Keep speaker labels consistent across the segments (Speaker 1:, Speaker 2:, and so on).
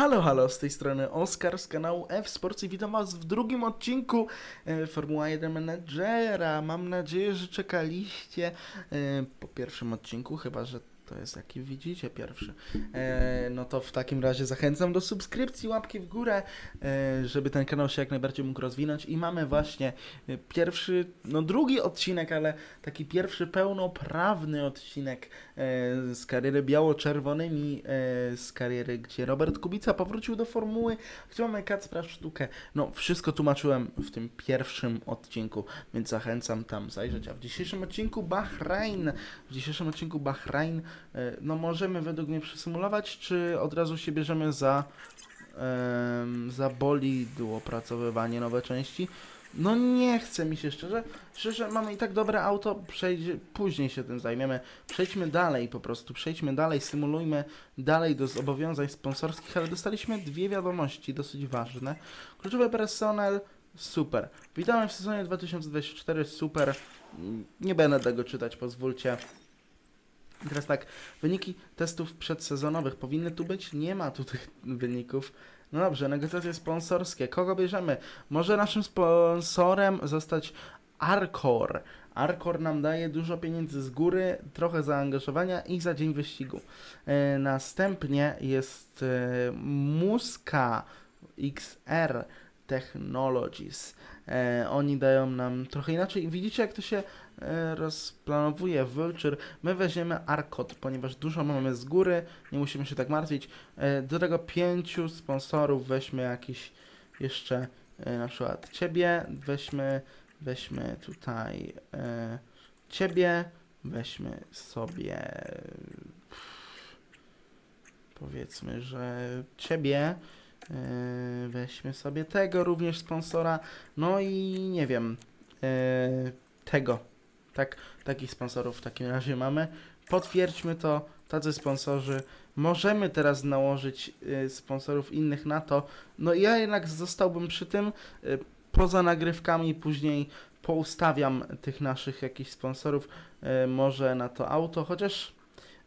Speaker 1: Halo, halo, z tej strony Oskar z kanału F-Sports i witam was w drugim odcinku e, Formuła 1 Managera. Mam nadzieję, że czekaliście e, po pierwszym odcinku, chyba że to jest jaki widzicie pierwszy. E, no to w takim razie zachęcam do subskrypcji, łapki w górę, e, żeby ten kanał się jak najbardziej mógł rozwinąć. I mamy właśnie e, pierwszy, no drugi odcinek, ale taki pierwszy pełnoprawny odcinek e, z kariery biało-czerwonymi, e, z kariery, gdzie Robert Kubica powrócił do formuły, gdzie mamy Kacpra sztukę. No, wszystko tłumaczyłem w tym pierwszym odcinku, więc zachęcam tam zajrzeć. A w dzisiejszym odcinku Bahrain, w dzisiejszym odcinku Bahrain, no możemy według mnie przesymulować, czy od razu się bierzemy za za bolid, opracowywanie nowe części. No nie chce mi się szczerze. Szczerze, mamy i tak dobre auto, przejdzie, później się tym zajmiemy. Przejdźmy dalej po prostu, przejdźmy dalej, symulujmy dalej do zobowiązań sponsorskich, ale dostaliśmy dwie wiadomości dosyć ważne. Kluczowy personel, super. Witamy w sezonie 2024, super. Nie będę tego czytać, pozwólcie. I Teraz tak, wyniki testów przedsezonowych powinny tu być? Nie ma tu tych wyników. No dobrze, negocjacje sponsorskie. Kogo bierzemy? Może naszym sponsorem zostać Arcor. Arcor nam daje dużo pieniędzy z góry, trochę zaangażowania i za dzień wyścigu. E, następnie jest e, Muska XR Technologies. E, oni dają nam trochę inaczej. Widzicie, jak to się rozplanowuje Vulture. My weźmiemy Arcot, ponieważ dużo mamy z góry, nie musimy się tak martwić. E, do tego pięciu sponsorów weźmy jakiś jeszcze e, na przykład ciebie, weźmy, weźmy tutaj e, ciebie, weźmy sobie e, powiedzmy, że ciebie, e, weźmy sobie tego również sponsora, no i nie wiem, e, tego, tak, takich sponsorów w takim razie mamy. Potwierdźmy to, tacy sponsorzy. Możemy teraz nałożyć y, sponsorów innych na to. No ja jednak zostałbym przy tym. Y, poza nagrywkami później poustawiam tych naszych jakichś sponsorów y, może na to auto, chociaż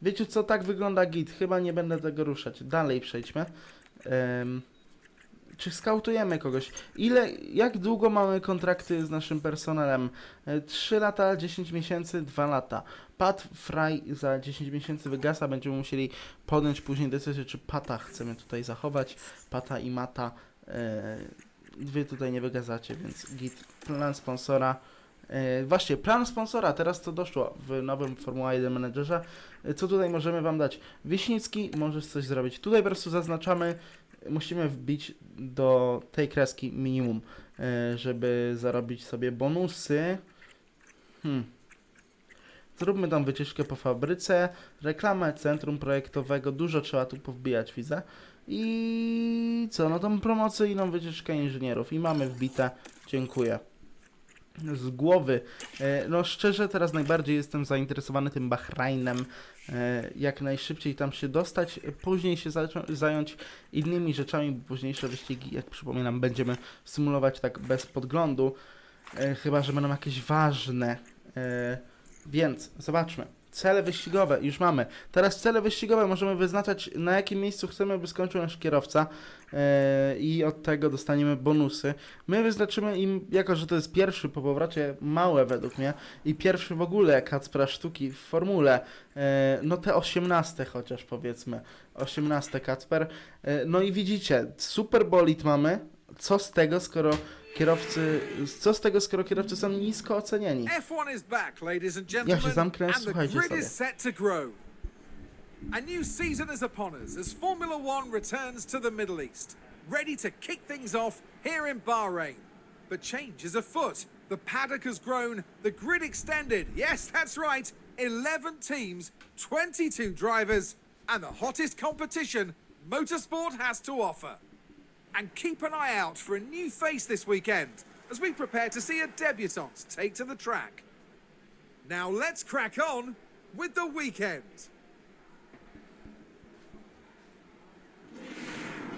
Speaker 1: wiecie co, tak wygląda git. Chyba nie będę tego ruszać. Dalej przejdźmy. Ym, czy skautujemy kogoś? Ile, jak długo mamy kontrakty z naszym personelem? 3 lata, 10 miesięcy, 2 lata. Pat Fry za 10 miesięcy wygasa, będziemy musieli podjąć później decyzję, czy Pata chcemy tutaj zachować. Pata i Mata. E, wy tutaj nie wygasacie, więc git. Plan sponsora. E, właśnie, plan sponsora, teraz to doszło w nowym Formuła 1 Managerze. E, co tutaj możemy Wam dać? Wiśnicki, możesz coś zrobić. Tutaj po prostu zaznaczamy, musimy wbić do tej kreski minimum, e, żeby zarobić sobie bonusy. Hmm. Zróbmy tam wycieczkę po fabryce, reklamę centrum projektowego, dużo trzeba tu powbijać, widzę. I co, no tą promocyjną wycieczkę inżynierów i mamy wbite, dziękuję. Z głowy. E, No szczerze teraz najbardziej jestem zainteresowany tym Bahrainem. E, Jak najszybciej tam się dostać, później się zająć innymi rzeczami, bo późniejsze wyścigi, jak przypominam, będziemy symulować tak bez podglądu. E, Chyba, że będą jakieś ważne. Więc zobaczmy. Cele wyścigowe już mamy. Teraz cele wyścigowe możemy wyznaczać na jakim miejscu chcemy, by skończył nasz kierowca e, i od tego dostaniemy bonusy. My wyznaczymy im, jako że to jest pierwszy po powrocie, małe według mnie i pierwszy w ogóle Kacpra sztuki w formule, e, no te 18 chociaż powiedzmy, 18 Kacper. E, no i widzicie, super bolid mamy. Co z tego, skoro kierowcy, co z tego, skoro kierowcy są nisko ocenieni?
Speaker 2: F1 is back, ladies and
Speaker 1: Ja się
Speaker 2: gentlemen,
Speaker 1: zamknę,
Speaker 2: and the
Speaker 1: słuchajcie
Speaker 2: grid
Speaker 1: sobie.
Speaker 2: is set to grow. A new season is upon us as Formula One returns to the Middle East, ready to kick things off here in Bahrain. But change is afoot. The paddock has grown, the grid extended. Yes, that's right. 11 teams, 22 drivers, and the hottest competition motorsport has to offer. And keep an eye out for a new face this weekend as we prepare to see a debutant take to the track. Now let's crack on with the weekend.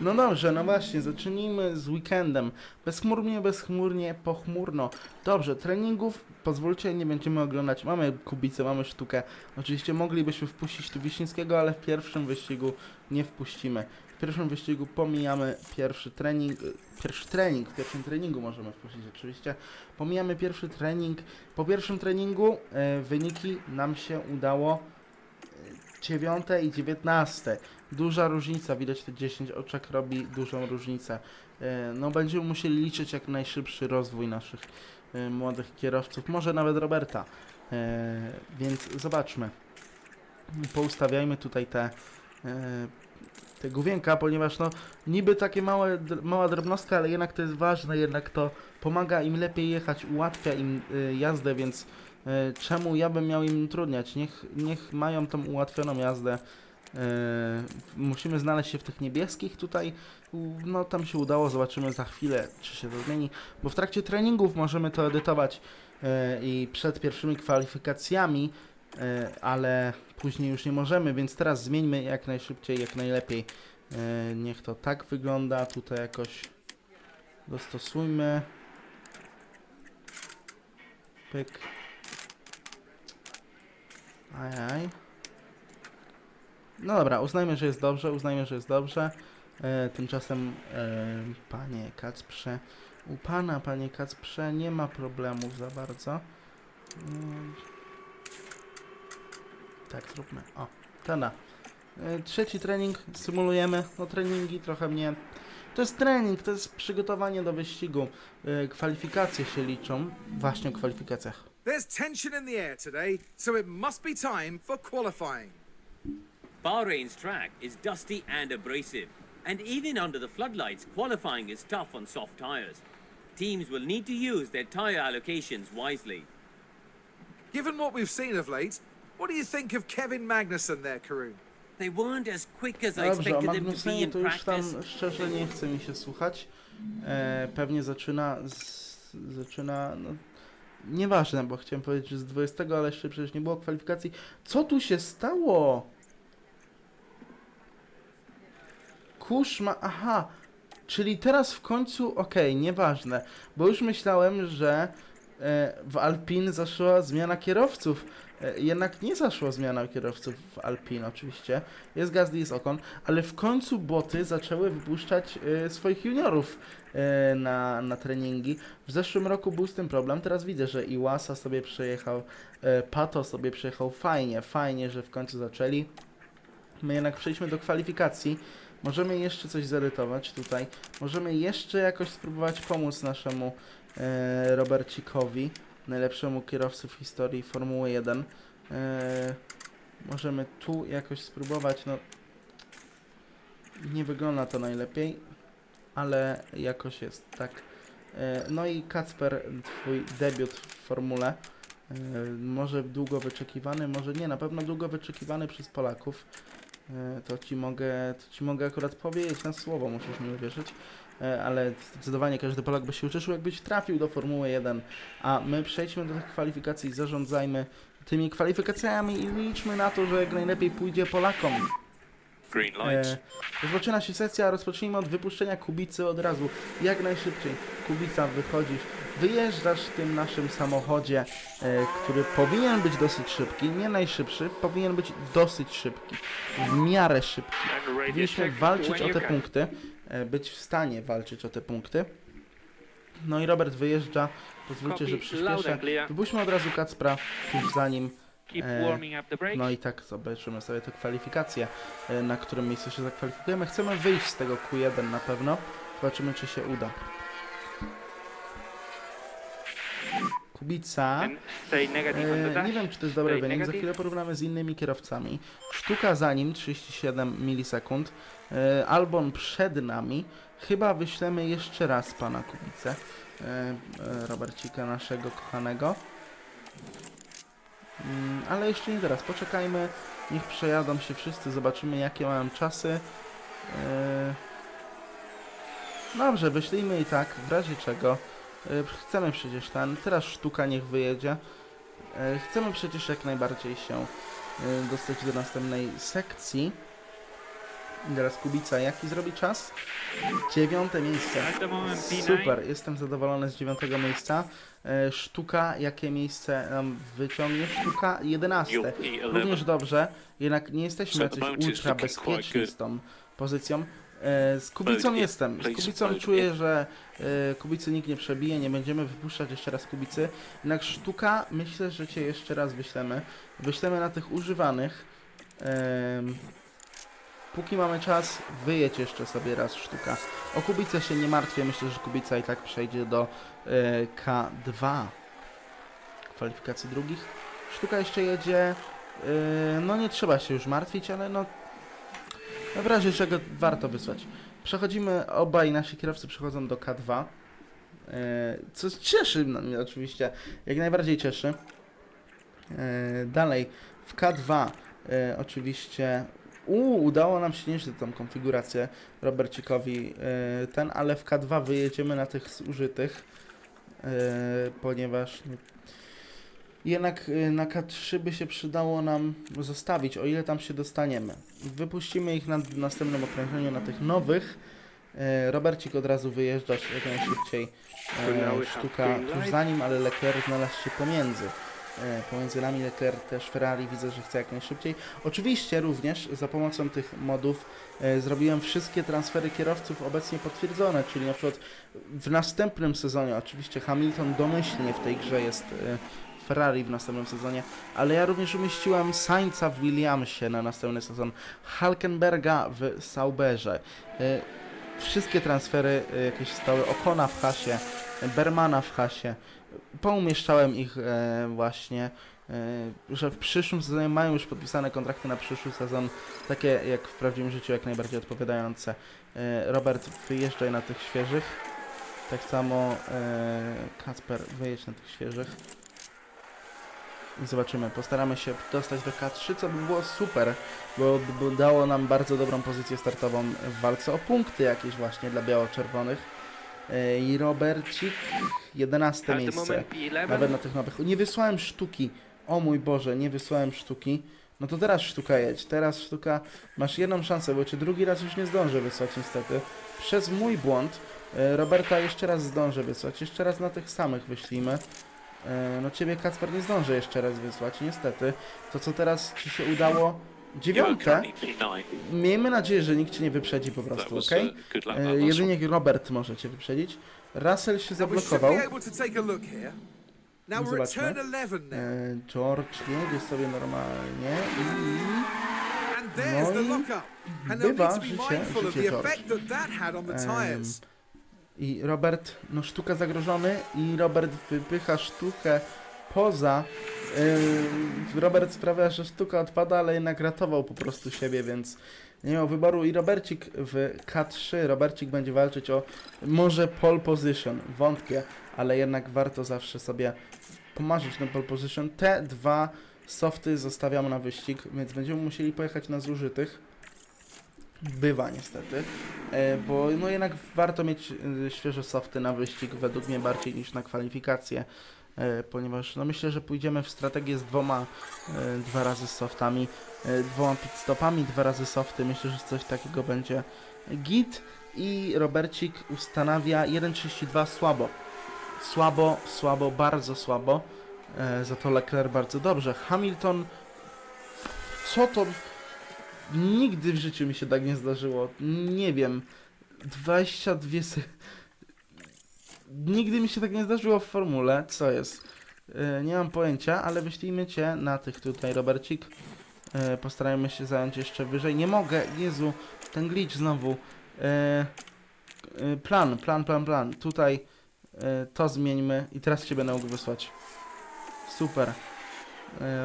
Speaker 1: No dobrze, no właśnie, zacznijmy z weekendem. Bezchmurnie, bezchmurnie, pochmurno. Dobrze, treningów, pozwólcie, nie będziemy oglądać. Mamy kubicę, mamy sztukę. Oczywiście moglibyśmy wpuścić tu Wiśniewskiego, ale w pierwszym wyścigu nie wpuścimy. W pierwszym wyścigu pomijamy pierwszy trening, y, pierwszy trening, w pierwszym treningu możemy wpuścić oczywiście. Pomijamy pierwszy trening. Po pierwszym treningu e, wyniki nam się udało e, 9 i 19. Duża różnica, widać te 10 oczek robi dużą różnicę. No będziemy musieli liczyć jak najszybszy rozwój naszych młodych kierowców, może nawet Roberta. Więc zobaczmy. Poustawiajmy tutaj te, te główienka, ponieważ no niby takie małe, mała drobnostka, ale jednak to jest ważne, jednak to pomaga im lepiej jechać, ułatwia im y, jazdę, więc y, czemu ja bym miał im utrudniać? Niech, niech mają tą ułatwioną jazdę. Musimy znaleźć się w tych niebieskich tutaj. No tam się udało, zobaczymy za chwilę, czy się to zmieni, bo w trakcie treningów możemy to edytować i przed pierwszymi kwalifikacjami, ale później już nie możemy, więc teraz zmieńmy jak najszybciej, jak najlepiej. Y, niech to tak wygląda, tutaj jakoś dostosujmy. Pyk. Ajaj. No dobra, uznajmy, że jest dobrze, uznajmy, że jest dobrze. E, tymczasem, e, panie Kacprze, u pana, panie Kacprze, nie ma problemów za bardzo. Mm. Tak, zróbmy. O, tena. E, trzeci trening symulujemy. No treningi trochę mnie... To jest trening, to jest przygotowanie do wyścigu. E, kwalifikacje się liczą. Właśnie o kwalifikacjach.
Speaker 2: There's tension in the air today, so it must be time for qualifying.
Speaker 3: Bahrain's track is dusty and abrasive, and even under the floodlights, qualifying is tough on soft tyres. Teams will need to use their tyre allocations wisely.
Speaker 2: Given what we've seen of late, what do you think of Kevin Magnussen there, Karun?
Speaker 3: They weren't as quick as I
Speaker 1: Dobrze, o
Speaker 3: expected them to be
Speaker 1: Magnusenie
Speaker 3: in
Speaker 1: to już tam
Speaker 3: practice.
Speaker 1: szczerze nie chce mi się słuchać. E, pewnie zaczyna z, zaczyna, no, nieważne, bo chciałem powiedzieć, że z 20, ale jeszcze przecież nie było kwalifikacji. Co tu się stało? Kurz ma, aha, czyli teraz w końcu, okej, nieważne, bo już myślałem, że e, w Alpin zaszła zmiana kierowców. E, jednak nie zaszła zmiana kierowców w Alpin oczywiście. Jest Gasly, jest Ocon, ale w końcu boty zaczęły wypuszczać e, swoich juniorów e, na, na treningi. W zeszłym roku był z tym problem, teraz widzę, że Iwasa sobie przejechał, Pato sobie przejechał fajnie, fajnie, że w końcu zaczęli. My jednak przejdźmy do kwalifikacji. Możemy jeszcze coś zedytować tutaj. Możemy jeszcze jakoś spróbować pomóc naszemu e, Robercikowi, najlepszemu kierowcy w historii Formuły 1. E, możemy tu jakoś spróbować, no nie wygląda to najlepiej, ale jakoś jest, tak. E, no i Kacper, twój debiut w formule, e, może długo wyczekiwany, może nie, na pewno długo wyczekiwany przez Polaków. To ci mogę, to ci mogę akurat powiedzieć na słowo, musisz mi uwierzyć. E, Ale zdecydowanie każdy Polak by się ucieszył, jakbyś trafił do Formuły 1. A my przejdźmy do tych kwalifikacji, zarządzajmy tymi kwalifikacjami i liczmy na to, że jak najlepiej pójdzie Polakom.
Speaker 4: Green
Speaker 1: E,
Speaker 4: light.
Speaker 1: rozpoczyna się sesja, rozpocznijmy od wypuszczenia Kubicy od razu. Jak najszybciej. Kubica, wychodzisz, wyjeżdżasz w tym naszym samochodzie, e, który powinien być dosyć szybki, nie najszybszy, powinien być dosyć szybki, w miarę szybki. Powinniśmy walczyć o te punkty, e, być w stanie walczyć o te punkty. No i Robert wyjeżdża, pozwólcie, że przyspieszę. Wypuśćmy od razu Kacpra tuż za nim. E. No i tak zobaczymy sobie te kwalifikacje, e, na którym miejscu się zakwalifikujemy. Chcemy wyjść z tego Q1 na pewno. Zobaczymy, czy się uda. Kubica. E, nie wiem, czy to jest dobry wynik. Za chwilę porównamy z innymi kierowcami. Sztuka za nim 37 milisekund. E, Albon przed nami. Chyba wyślemy jeszcze raz pana Kubicę. E, e, Robercika naszego kochanego. Mm, ale jeszcze nie teraz. Poczekajmy. Niech przejadą się wszyscy. Zobaczymy, jakie mają czasy. E, Dobrze, wyślijmy i tak, w razie czego. Chcemy przecież ten. Teraz sztuka niech wyjedzie. Chcemy przecież jak najbardziej się dostać do następnej sekcji. I teraz Kubica, jaki zrobi czas? Dziewiąte miejsce.
Speaker 4: At the moment, P9.
Speaker 1: Super, jestem zadowolony z dziewiątego miejsca. E, Sztuka, jakie miejsce nam wyciągnie? Sztuka, jedenaste.
Speaker 4: You'll be 11.
Speaker 1: Również dobrze, jednak nie jesteśmy jacyś ultra bezpieczni
Speaker 4: good.
Speaker 1: z tą pozycją. E, z Kubicą jestem. Z Kubicą czuję, że e, Kubicy nikt nie przebije, nie będziemy wypuszczać jeszcze raz Kubicy. Jednak sztuka, myślę, że cię jeszcze raz wyślemy. Wyślemy na tych używanych. Póki mamy czas, wyjedź jeszcze sobie raz sztuka. O Kubicę się nie martwię, myślę, że Kubica i tak przejdzie do e, K2 kwalifikacji drugich. Sztuka jeszcze jedzie. Yy, no nie trzeba się już martwić, ale no w razie czego warto wysłać. Przechodzimy, obaj nasi kierowcy przechodzą do K2. Yy, co cieszy mnie oczywiście, jak najbardziej cieszy. Yy, dalej, w K2 yy, oczywiście u, udało nam się nieźle tą konfigurację Robercikowi yy, ten, ale w K2 wyjedziemy na tych zużytych, yy, ponieważ jednak y, na K3 by się przydało nam zostawić, o ile tam się dostaniemy. Wypuścimy ich na następnym okrężeniu na tych nowych. E, Robercik od razu wyjeżdżać jak najszybciej. E, sztuka tuż za nim, ale Leclerc znalazł się pomiędzy. E, pomiędzy nami Leclerc też Ferrari widzę, że chce jak najszybciej. Oczywiście również za pomocą tych modów e, zrobiłem wszystkie transfery kierowców obecnie potwierdzone, czyli na przykład w następnym sezonie, oczywiście Hamilton domyślnie w tej grze jest Ferrari w następnym sezonie, ale ja również umieściłem Sainza w Williamsie na następny sezon, Hulkenberga w Sauberze. E, Wszystkie transfery jakieś stały, Okona w Hasie, Bermana w Hasie. Poumieszczałem ich e, właśnie, e, że w przyszłym sezonie mają już podpisane kontrakty na przyszły sezon, takie jak w prawdziwym życiu, jak najbardziej odpowiadające. E, Robert, wyjeżdżaj na tych świeżych. Tak samo Kacper, wyjedź na tych świeżych. I zobaczymy. Postaramy się dostać do K3, co by było super, bo, bo dało nam bardzo dobrą pozycję startową w walce o punkty jakieś właśnie dla biało-czerwonych. E, I Robercik, 11
Speaker 4: At the
Speaker 1: miejsce.
Speaker 4: moment, P11.
Speaker 1: Nawet na tych nowych. Nie wysłałem sztuki. O mój Boże, nie wysłałem sztuki. No to teraz sztuka jedź. Teraz sztuka. Masz jedną szansę, bo cię drugi raz już nie zdążę wysłać niestety. Przez mój błąd. e, Roberta jeszcze raz zdążę wysłać. Jeszcze raz na tych samych wyślijmy. E, No ciebie Kacper nie zdążę jeszcze raz wysłać, niestety. To co teraz ci się udało? Dziewiąte.
Speaker 4: currently P9.
Speaker 1: Miejmy nadzieję, że nikt cię nie wyprzedzi po prostu, ok?
Speaker 4: That was
Speaker 1: Jedynie Robert może cię wyprzedzić. Russell się zablokował. Zobaczmy.
Speaker 2: turn 11 now.
Speaker 1: E, George jedzie sobie normalnie i no i bywa życie- życie George. I Robert, no sztuka zagrożony i Robert wypycha sztukę poza. Yy, Robert sprawia, że sztuka odpada, ale jednak ratował po prostu siebie, więc nie miał wyboru. I Robercik w K3, Robercik będzie walczyć o może pole position, wątpię, ale jednak warto zawsze sobie pomarzyć na pole position. Te dwa softy zostawiam na wyścig, więc będziemy musieli pojechać na zużytych. Bywa niestety. E, bo no jednak warto mieć e, świeże softy na wyścig według mnie bardziej niż na kwalifikacje, ponieważ no myślę, że pójdziemy w strategię z dwoma, e, dwa razy softami, e, dwoma pitstopami, dwa razy softy, myślę, że coś takiego będzie git. I Robercik ustanawia 1.32 słabo, słabo, słabo, bardzo słabo, e, za to Leclerc bardzo dobrze, Hamilton co to? Nigdy w życiu mi się tak nie zdarzyło. Nie wiem. 22 se... Nigdy mi się tak nie zdarzyło w formule. Co jest? E, nie mam pojęcia, ale wyślijmy cię na tych tutaj, Robercik. E, postarajmy się zająć jeszcze wyżej. Nie mogę, Jezu, ten glitch znowu. E, plan, plan, plan, plan. Tutaj to zmieńmy i teraz cię będę mógł wysłać. Super.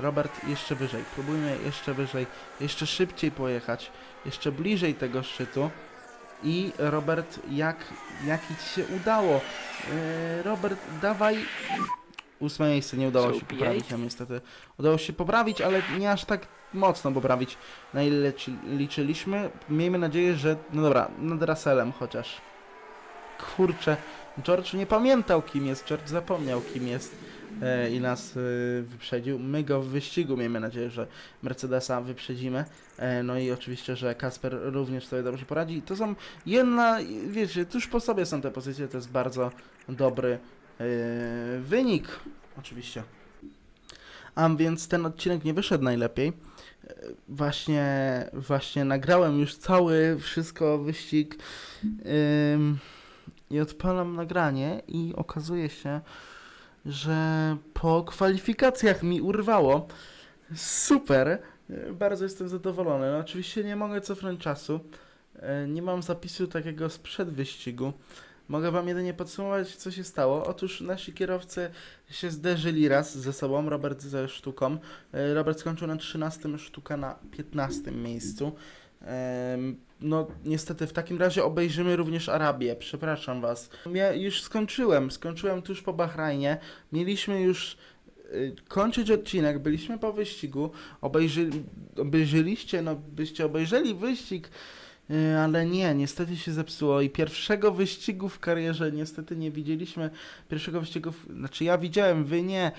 Speaker 1: Robert, jeszcze wyżej. Próbujmy jeszcze wyżej. Jeszcze szybciej pojechać. Jeszcze bliżej tego szczytu. I Robert, jak, jaki ci się udało? E, Robert, dawaj. Ósme miejsce nie udało się
Speaker 4: P8?
Speaker 1: poprawić, a niestety. Udało się poprawić, ale nie aż tak mocno poprawić, na ile liczy, liczyliśmy. Miejmy nadzieję, że. No dobra, nad Russellem chociaż. Kurczę, George nie pamiętał kim jest, George zapomniał kim jest i nas e, wyprzedził. My go w wyścigu miejmy nadzieję, że Mercedesa wyprzedzimy. E, no i oczywiście, że Kasper również sobie dobrze poradzi. To są jedna, wiecie, tuż po sobie są te pozycje, to jest bardzo dobry e, wynik. Oczywiście. A więc ten odcinek nie wyszedł najlepiej. E, Właśnie, właśnie nagrałem już cały, wszystko, wyścig ym, i odpalam nagranie i okazuje się, że po kwalifikacjach mi urwało. Super, e, bardzo jestem zadowolony. No, oczywiście nie mogę cofnąć czasu. E, Nie mam zapisu takiego sprzed wyścigu. Mogę wam jedynie podsumować, co się stało. Otóż nasi kierowcy się zderzyli raz ze sobą, Robert ze sztuką. E, Robert skończył na 13, sztuka na 15 miejscu. No, niestety, w takim razie obejrzymy również Arabię. Przepraszam was. Ja już skończyłem, skończyłem tuż po Bahrajnie. Mieliśmy już y, kończyć odcinek, byliśmy po wyścigu. Obejrzy, obejrzeliście, no byście obejrzeli wyścig, ale nie, niestety się zepsuło. I pierwszego wyścigu w karierze niestety nie widzieliśmy. Pierwszego wyścigu, w, znaczy ja widziałem, wy nie.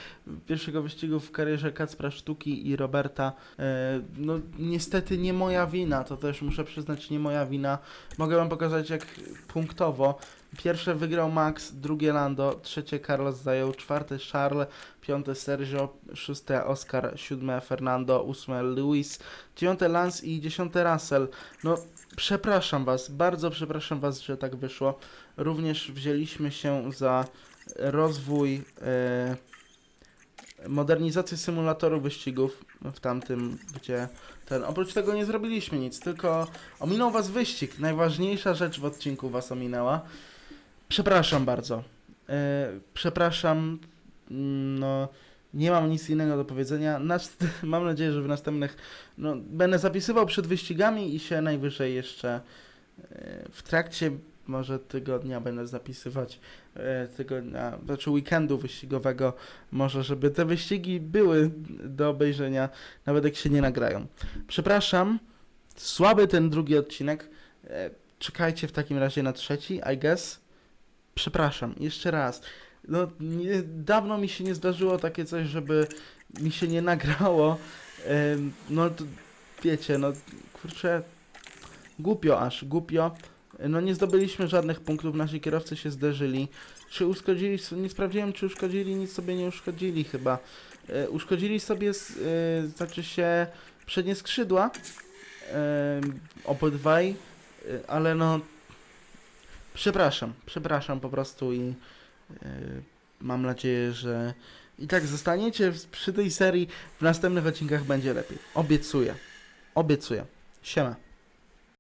Speaker 1: Pierwszego wyścigu w karierze Kacpra Sztuki i Roberta. E, no niestety nie moja wina, to też muszę przyznać, nie moja wina. Mogę wam pokazać jak punktowo. Pierwsze wygrał Max, drugie Lando, trzecie Carlos zajął, czwarte Charles, piąte Sergio, szóste Oscar, siódme Fernando, ósme Luis, dziewiąte Lance i dziesiąte Russell. No przepraszam was, bardzo przepraszam was, że tak wyszło. Również wzięliśmy się za rozwój, e, modernizację symulatorów wyścigów w tamtym, gdzie ten. Oprócz tego nie zrobiliśmy nic, tylko ominął was wyścig. Najważniejsza rzecz w odcinku was ominęła. Przepraszam bardzo. E, przepraszam. Mm, No, nie mam nic innego do powiedzenia. Mam nadzieję, że w następnych. No, będę zapisywał przed wyścigami i się najwyżej jeszcze e, w trakcie może tygodnia będę zapisywać e, tygodnia, znaczy weekendu wyścigowego, może żeby te wyścigi były do obejrzenia, nawet jak się nie nagrają. Przepraszam, słaby ten drugi odcinek. Czekajcie w takim razie na trzeci, I guess. Przepraszam, jeszcze raz. No, nie, dawno mi się nie zdarzyło takie coś, żeby mi się nie nagrało. Em, no, to, wiecie, no, kurczę, głupio aż, głupio. No, nie zdobyliśmy żadnych punktów, nasi kierowcy się zderzyli. Czy uszkodzili, nie sprawdziłem, czy uszkodzili, nic sobie nie uszkodzili chyba. E, uszkodzili sobie, e, znaczy się, przednie skrzydła, e, obydwaj, e, ale no, przepraszam, przepraszam po prostu i e, mam nadzieję, że i tak zostaniecie przy tej serii, w następnych odcinkach będzie lepiej. Obiecuję, obiecuję. Siema.